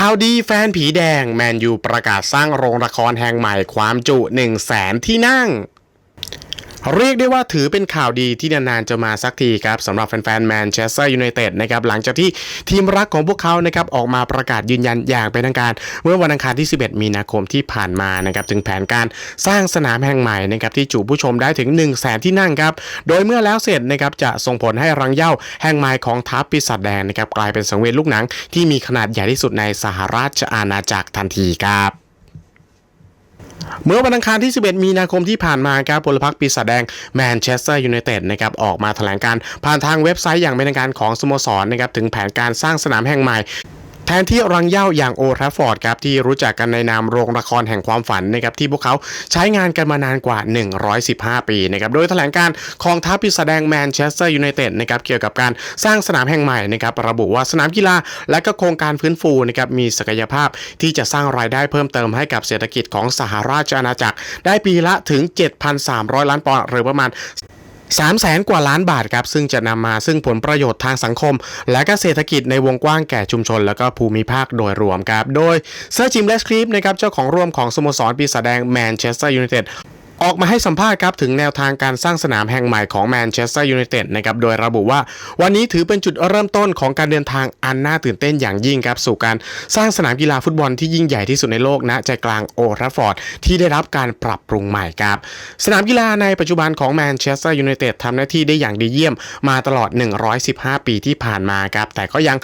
ข่าวดีแฟนผีแดง แมนยูประกาศสร้างโรงละครแห่งใหม่ความจุ1 0 0 0 0แสนที่นั่ง เรียกได้ว่าถือเป็นข่าวดีที่นานๆจะมาสักทีครับสำหรับแฟนๆแมนเชสเตอร์ยูไนเต็ดนะครับหลังจากที่ทีมรักของพวกเขานะครับออกมาประกาศยืนยันอย่างเป็นทางการ เมื่อวันอังคารที่ 11 มีนาคมที่ผ่านมานะครับถึงแผนการสร้างสนามแห่งใหม่นะครับที่จุผู้ชมได้ถึง 1 0 0 0 0แสนที่นั่งครับโดยเมื่อแล้วเสร็จนะครับจะส่งผลให้รังเย้าแห่งใหม่ของทัพปีศาจแดงนะครับกลายเป็นสังเวียนลูกหนังที่มีขนาดใหญ่ที่สุดในสหราชอาณาจักรทันทีครับ เมื่อวันอังคารที่ 11 มีนาคมที่ผ่านมาครับพลพรรคปีศาจแดงแมนเชสเตอร์ยูไนเต็ดนะครับออกมาแถลงการผ่านทางเว็บไซต์อย่างเป็นทางการของสโมสรนะครับถึงแผนการสร้างสนามแห่งใหม่ แทนที่รังเย้าอย่างโอทราฟอร์ดครับที่รู้จักกันในนามโรงละครแห่งความฝันนะครับที่พวกเขาใช้งานกันมานานกว่า 115 ปีนะครับโดยแถลงการของทัพปีศาจแดงแมนเชสเตอร์ยูไนเต็ดนะครับเกี่ยวกับการสร้างสนามแห่งใหม่นะครับระบุว่าสนามกีฬาและก็โครงการฟื้นฟูนะครับมีศักยภาพที่จะสร้างรายได้เพิ่มเติมให้กับเศรษฐกิจของสหราชอาณาจักร ได้ปีละถึง 7,300 ล้านปอนด์หรือประมาณ 3แสนกว่าล้านบาทครับซึ่งจะนำมาซึ่งผลประโยชน์ทางสังคม และก็เศรษฐกิจในวงกว้างแก่ชุมชน และก็ภูมิภาคโดยรวมครับ โดยเซอร์จิมเลสครีปนะครับเจ้าของร่วมของสโมสรปีศาจแดงแมนเชสเตอร์ยูไนเต็ด ออกมาให้สัมภาษณ์ครับถึงแนวทางการสร้างสนามแห่งใหม่ของแมนเชสเตอร์ยูไนเต็ดนะครับโดยระบุว่าวันนี้ถือเป็นจุดเริ่มต้นของการเดินทางอันน่าตื่นเต้นอย่างยิ่งครับสู่การสร้างสนามกีฬาฟุตบอลที่ยิ่งใหญ่ที่สุดในโลกณใจกลางโอทราฟอร์ดที่ได้รับการปรับปรุงใหม่ครับ สนามกีฬาในปัจจุบันของแมนเชสเตอร์ยูไนเต็ดทำหน้าที่ได้อย่างดีเยี่ยมมาตลอด 115 ปีที่ผ่านมาครับแต่ก็ยัง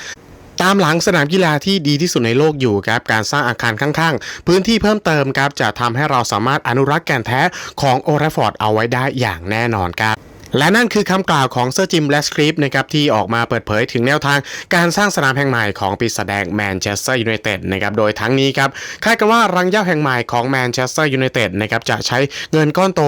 ตามหลังสนามกีฬาที่ดีที่สุดในโลกอยู่ครับการสร้างอาคารข้างๆ พื้นที่เพิ่มเติมครับจะทำให้เราสามารถอนุรักษ์แก่นแท้ของโอเรฟอร์ดเอาไว้ได้อย่างแน่นอนครับ และนั่นคือคำกล่าวของเซอร์จิมและสคริปนะครับที่ออกมาเปิดเผยถึงแนวทางการสร้างสนามแห่งใหม่ของปีศาจแดงแมนเชสเตอร์ยูไนเต็ดนะครับโดยทั้งนี้ครับคาดกันว่ารังเย้าแห่งใหม่ของแมนเชสเตอร์ยูไนเต็ดนะครับจะใช้เงินก้อนโต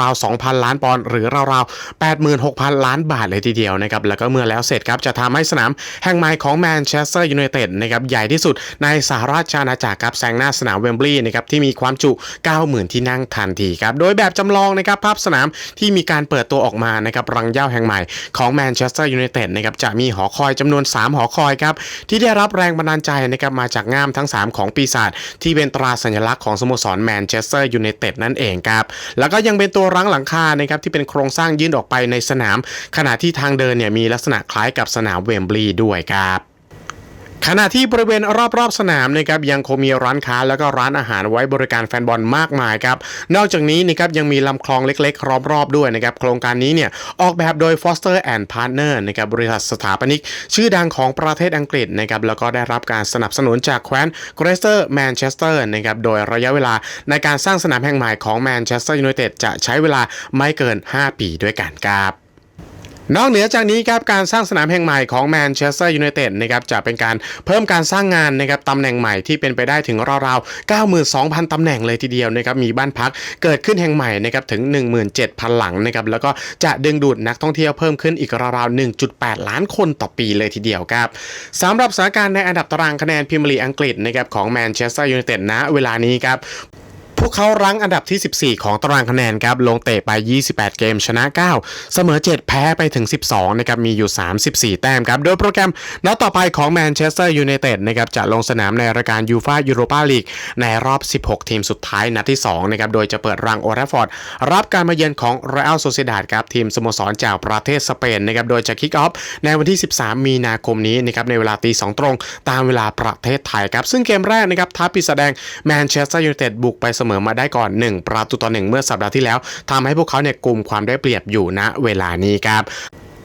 ราวๆ 2,000 ล้านปอนด์หรือราวๆ 86,000 ล้านบาทเลยทีเดียวนะครับแล้วก็เมื่อแล้วเสร็จครับจะทำให้สนามแห่งใหม่ของแมนเชสเตอร์ยูไนเต็ดนะครับใหญ่ที่สุดในสหราชอาณาจักรครับแซงหน้าสนามเวมบลีย์นะครับที่มีความจุ 90,000 ที่นั่งทันทีครับโดยแบบจำลองนะครับภาพสนามที่มีการเปิดตัวออกมานะครับรังเหย้าแห่งใหม่ของแมนเชสเตอร์ยูไนเต็ดนะครับจะมีหอคอยจำนวน 3 หอคอยครับที่ได้รับแรงบันดาลใจนะครับมาจากง่ามทั้ง 3 ของปีศาจที่เป็นตราสัญลักษณ์ของสโมสรแมนเชสเตอร์ยูไนเต็ดนั่นเองครับแล้วก็ยังเป็นตัวรั้งหลังคานะครับที่เป็นโครงสร้างยื่นออกไปในสนาม ขณะที่ทางเดินเนี่ยมีลักษณะคล้ายกับสนามเวมบลีย์ด้วยครับ ขณะที่บริเวณรอบๆสนามนะครับยังคงมีร้านค้าแล้วก็ร้านอาหารไว้บริการแฟนบอลมากมายครับนอกจากนี้นะครับยังมีลำคลองเล็กๆ รอบๆด้วยนะครับโครงการนี้เนี่ยออกแบบโดย Foster and Partner นะครับบริษัทสถาปนิก ชื่อดังของประเทศอังกฤษนะครับแล้วก็ได้รับการสนับสนุนจากแคว้นเกรสเตอร์แมนเชสเตอร์นะครับโดยระยะเวลาในการสร้างสนามแห่งใหม่ของแมนเชสเตอร์ยูไนเต็ดจะใช้เวลาไม่เกิน 5 ปีด้วยกันครับ นอกเหนือจากนี้ครับการสร้างสนามแห่งใหม่ของแมนเชสเตอร์ยูไนเต็ดนะครับจะเป็นการเพิ่มการสร้างงานนะครับตำแหน่งใหม่ที่เป็นไปได้ถึงราวๆ92,000ตำแหน่งเลยทีเดียวนะครับมีบ้านพักเกิดขึ้นแห่งใหม่นะครับถึง 17,000 หลังนะครับแล้วก็จะดึงดูดนักท่องเที่ยวเพิ่มขึ้นอีกราวๆ1.8 ล้านคนต่อปีเลยทีเดียวครับสำหรับสถานการณ์ในอันดับตารางคะแนนพรีเมียร์ลีกอังกฤษนะครับของแมนเชสเตอร์ยูไนเต็ดณเวลานี้ครับ พวกเขารั้งอันดับที่ 14 ของตารางคะแนนครับ ลงเตะไป 28 เกมชนะ 9 เสมอ 7 แพ้ไปถึง 12 นะครับ มีอยู่ 34 แต้มครับ โดยโปรแกรมนัดต่อไปของแมนเชสเตอร์ยูไนเต็ดนะครับ จะลงสนามในรายการยูฟายูโรปาลีกในรอบ 16 ทีมสุดท้ายนัดที่ 2 นะครับ โดยจะเปิดรังโอราฟอร์ด รับการมาเยือนของเรอัลโซเซดาดครับ ทีมสโมสรจากประเทศสเปนนะครับ โดยจะคิกออฟในวันที่ 13 มีนาคมนี้นะครับ ในเวลาตี2ตรง ตามเวลาประเทศไทยครับ ซึ่งเกมแรกนะครับทัพปีศาจแดงแมนเชสเตอร์ยูไนเต็ดบุกไปเสมมอมาได้ก่อน 1 ประตูต่อหนึ่งเมื่อสัปดาห์ที่แล้วทำให้พวกเขาเนี่ยกลุ่มความได้เปรียบอยู่ณเวลานี้ครับ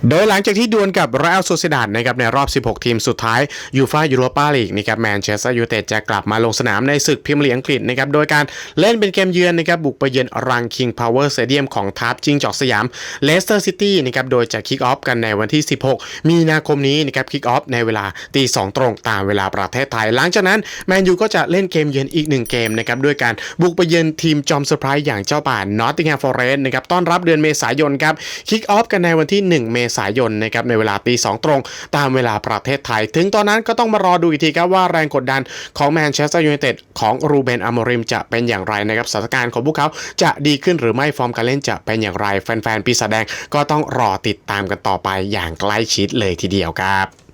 โดยหลังจากที่ดวลกับเรอัลโซเซดาดนะครับในรอบ 16 ทีมสุดท้ายยูฟายูโรปาลีกนะครับแมนเชสเตอร์ยูไนเต็ดจะกลับมาลงสนามในศึกพรีเมียร์ลีกอังกฤษนะครับโดยการเล่นเป็นเกมเยือนนะครับบุกไปเยือนรังคิงพาวเวอร์สเตเดียมของทัพจิงจอกสยามเลสเตอร์ซิตี้นะครับโดยจะคิกออฟกันในวันที่ 16 มีนาคมนี้นะครับคิกออฟในเวลาตี2ตรงตามเวลาประเทศไทย หลังจากนั้นแมนยูก็จะเล่นเกมเยือนอีกหนึ่งเกมนะครับด้วยการบุกไปเยือนทีมจอมเซอร์ไพรส์อย่างเจ้าป่านนอตติงแฮมฟอเรสต์นะครับต้อนรับเดือนเมษายนครับคิกออฟกันในวันที่ 1 เมษายนนะครับในเวลาตีสองตรง ตามเวลาประเทศไทย ถึงตอนนั้นก็ต้องมารอดูอีกทีครับว่าแรงกดดันของแมนเชสเตอร์ยูไนเต็ดของรูเบนอามริมจะเป็นอย่างไรนะครับสถานการณ์ของพวกเขาจะดีขึ้นหรือไม่ฟอร์มการเล่นจะเป็นอย่างไร แฟนๆปีศาจแดงก็ต้องรอติดตามกันต่อไปอย่างใกล้ชิดเลยทีเดียวครับ